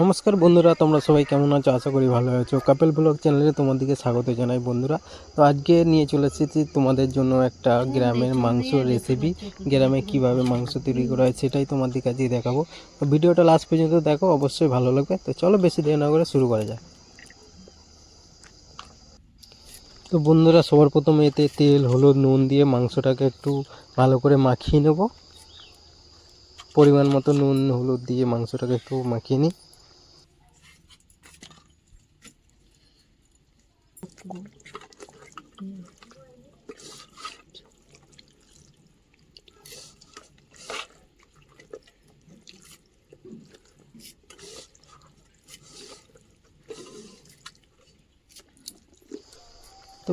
নমস্কার বন্ধুরা, তোমরা সবাই কেমন আছো? আশা করি ভালো আছো। কাপেল ব্লগ চ্যানেলে তোমাদেরকে স্বাগত জানাই বন্ধুরা। তো আজকে নিয়ে চলে এসেছি তোমাদের জন্য একটা গ্রামের মাংস রেসিপি গ্রামে কীভাবে মাংস তৈরি করা হয় সেটাই তোমাদের কাছে দেখাবো। তো ভিডিওটা লাস্ট পর্যন্ত দেখো, অবশ্যই ভালো লাগবে। তো চলো বেশি দেরি না করে শুরু করা যাক। তো বন্ধুরা, সবার প্রথমে এতে তেল, হলুদ, নুন দিয়ে মাংসটাকে একটু ভালো করে মাখিয়ে নেব। পরিমাণ মতো নুন, হলুদ দিয়ে মাংসটাকে একটু মাখিয়ে নিই। তো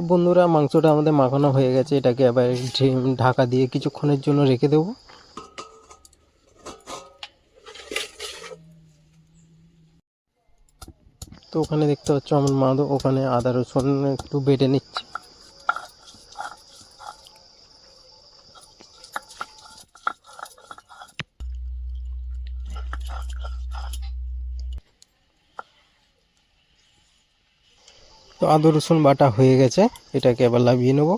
বন্ধুরা, মাংসটা আমাদের মাখানো হয়ে গেছে। এটাকে আবার ঢাকা দিয়ে কিছুক্ষণের জন্য রেখে দেবো। তো ওখানে দেখতে পাচ্ছ আমার মা তো ওখানে আদা রসুন একটু বেটে নিচ্ছে। তো আদা রসুন বাটা হয়ে গেছে, এটাকে আবার লাভিয়ে নেব।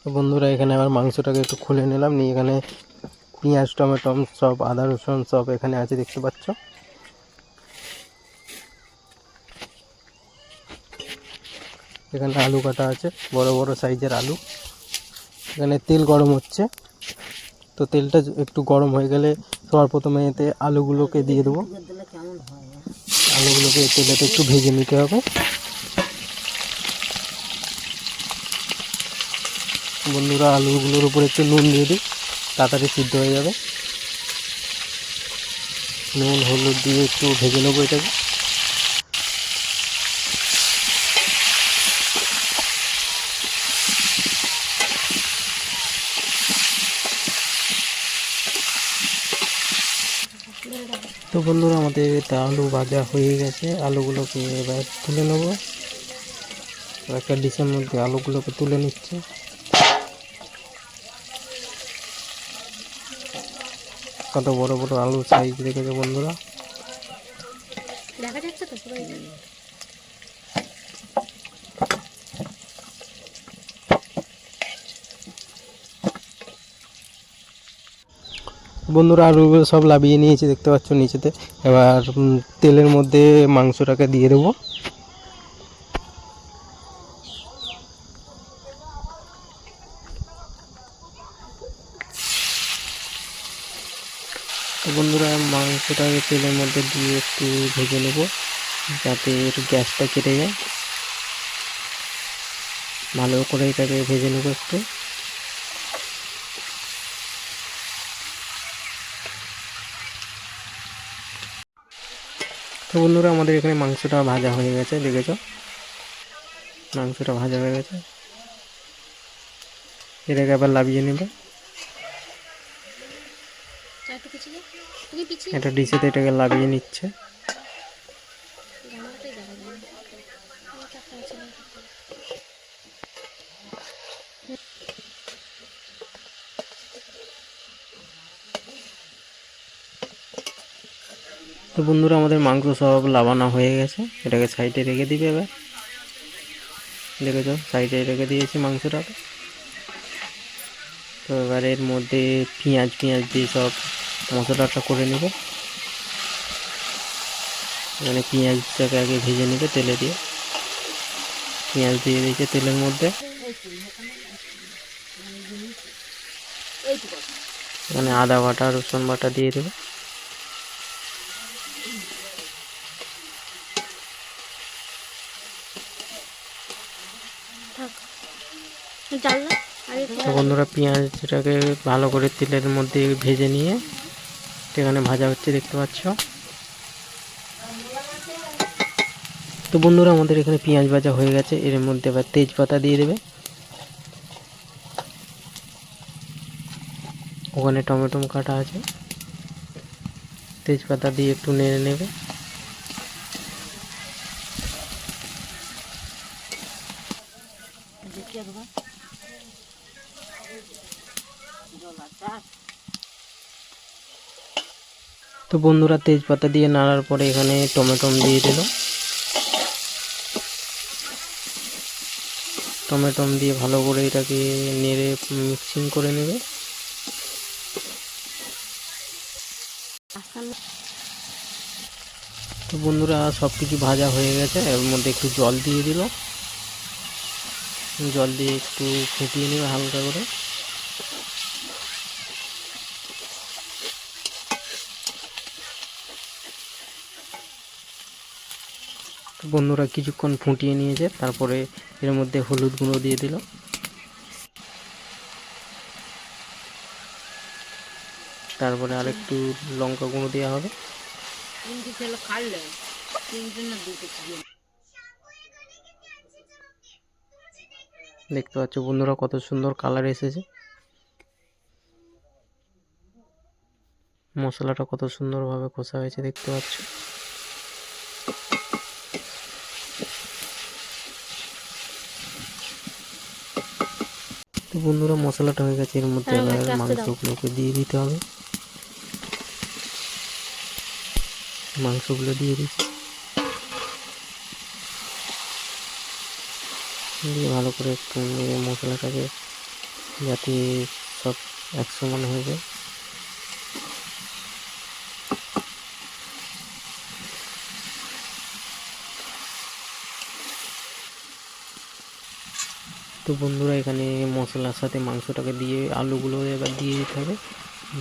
তো বন্ধুরা, এখানে আবার মাংসটাকে একটু খুলে নিলাম, নিয়ে এখানে পেঁয়াজ, টমেটো সব, আদা, রসুন সব এখানে আছে, দেখতে পাচ্ছ। এখানে আলু কাটা আছে, বড় বড় সাইজের আলু। এখানে তেল গরম হচ্ছে। তো তেলটা একটু গরম হয়ে গেলে সবার প্রথমে এতে আলুগুলোকে দিয়ে দেবো। আলুগুলোকে তেলেতে একটু ভেজে নিতে হবে। বন্ধুরা, আলুগুলোর উপরে একটু নুন দিয়ে দিই। তাড়াতাড়ি সিদ্ধ হয়ে যাবে। নুন, হলুদ দিয়ে একটু ভেজে নেব এটাকে। তো বন্ধুরা, আমাদের আলু ভাজা হয়ে গেছে। আলুগুলোকে এবার তুলে নেব। একটা ডিশের মধ্যে আলুগুলোকে তুলে নিচ্ছে। কত বড় বড় আলু সাইজ রেখেছে বন্ধুরা? দেখা যাচ্ছে তো পুরো বন্ধুরা আলুগুলো সব লাবিয়ে নিয়েছি দেখতে পাচ্ছ নিচেতে। এবার তেলের মধ্যে মাংসটাকে দিয়ে দেবো। তো বন্ধুরা মাংসটাকে তেলের মধ্যে দিয়ে একটু ভেজে নেব, যাতে একটু গ্যাসটা কেটে যায়। ভালো করে এটাকে ভেজে নেব একটু। তো বন্ধুরা, আমাদের এখানে মাংসটা ভাজা হয়ে গেছে, দেখেছ? মাংসটা ভাজা হয়ে গেছে। এটাকে আবার লাভিয়ে নেবে। এটা ডিশেতে এটাকে লাভিয়ে নিচ্ছে। তো বন্ধুরা আমাদের মাংস সব লাবানো হয়ে গেছে। এটাকে সাইডে রেখে দিবে এবার। দেখেছ সাইডে রেখে দিয়েছি মাংসটাকে। তো এবার এর মধ্যে পেঁয়াজ পেঁয়াজ দিয়ে সব মশলাটা করে নেব। মানে পেঁয়াজটাকে আগে ভেজে নেবে তেলে দিয়ে। পেঁয়াজ দিয়ে দিয়েছে তেলের মধ্যে। মানে আদা বাটা, রসুন বাটা দিয়ে দেবে থাক জানলা আর একটু তো বন্ধুরা পেঁয়াজটাকে ভালো করে তেলের মধ্যে ভেজে নিয়ে সেখানে ভাজা হচ্ছে, দেখতে পাচ্ছ। তো বন্ধুরা, আমাদের এখানে পেঁয়াজ ভাজা হয়ে গেছে। এর মধ্যে এবার তেজপাতা দিয়ে দেবে। ওখানে টমেটো কাটা আছে। তেজপাতা দিয়ে একটু নেড়ে নেবে। তো বন্ধুরা তেজপাতা দিয়ে নাড়ার পরে এখানে টমেটো দিয়ে দিল। টমেটো দিয়ে ভালো করে এটাকে নেড়ে মিক্সিং করে নেবে। তো বন্ধুরা সব কিছু ভাজা হয়ে গেছে, এর মধ্যে একটু জল দিয়ে দিল। জল দিয়ে একটু ফুটিয়ে নেবে হালকা করে। বন্ধুরা কিছুক্ষণ ফুটিয়ে নিয়েছে, তারপরে এর মধ্যে হলুদ গুঁড়ো দিয়ে দিল। তারপরে আরেকটু লঙ্কা গুঁড়ো দেওয়া হবে। দেখতে পাচ্ছ বন্ধুরা কত সুন্দর কালার এসেছে। মশলাটা কত সুন্দরভাবে কষা হয়েছে দেখতে পাচ্ছ। তো বন্ধুরা মশলাটা হয়ে গেছে এর মধ্যে হ্যাঁ, এবার। মাংসগুলোকে দিয়ে দিতে হবে। মাংসগুলো দিয়ে দিচ্ছি। দিয়ে ভালো করে একটু মশলাটাকে যাতে সব এক সমান হয়ে যায়। তো বন্ধুরা, এখানে মশলার সাথে মাংসটাকে দিয়ে আলুগুলো এবার দিয়ে দিতে হবে।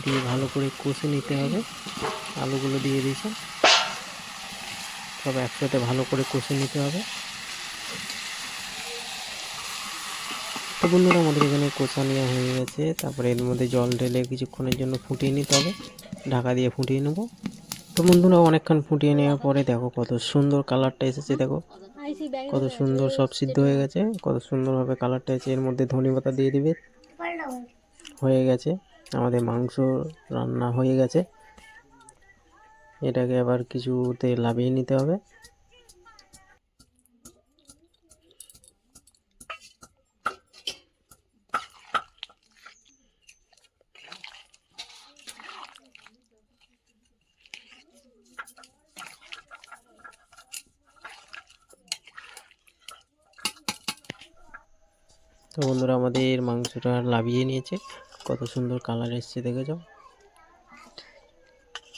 দিয়ে ভালো করে কষে নিতে হবে। আলুগুলো দিয়ে দিয়েছে। সব একসাথে ভালো করে কষে নিতে হবে। তো বন্ধুরা, আমাদের এখানে কষা নেওয়া হয়ে গেছে। তারপরে এর মধ্যে জল ঢেলে কিছুক্ষণের জন্য ফুটিয়ে নিতে হবে। ঢাকা দিয়ে ফুটিয়ে নেব। তো বন্ধুরা, অনেকক্ষণ ফুটিয়ে নেওয়ার পরে দেখো কত সুন্দর কালারটা এসেছে, দেখো। কত সুন্দর সব সিদ্ধ হয়ে গেছে কত সুন্দরভাবে কালারটা এসে এর মধ্যে ধনে পাতা দিয়ে দিবে। হয়ে গেছে আমাদের মাংস রান্না হয়ে গেছে। এটাকে আবার কিছুতে লাভিয়ে নিতে হবে। তো বন্ধুরা আমাদের মাংসটা লাভিয়ে নিয়েছে। কত সুন্দর কালার এসছে, দেখে যাও।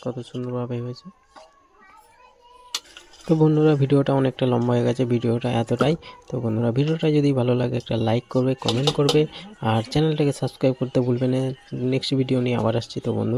কত সুন্দরভাবে হয়েছে। তো বন্ধুরা, ভিডিওটা অনেকটা লম্বা হয়ে গেছে, ভিডিওটা এতটাই। তো বন্ধুরা, ভিডিওটা যদি ভালো লাগে, একটা লাইক করবে কমেন্ট করবে, আর চ্যানেলটাকে সাবস্ক্রাইব করতে ভুলবে না। নেক্সট ভিডিও নিয়ে আবার আসছি। তো বন্ধুরা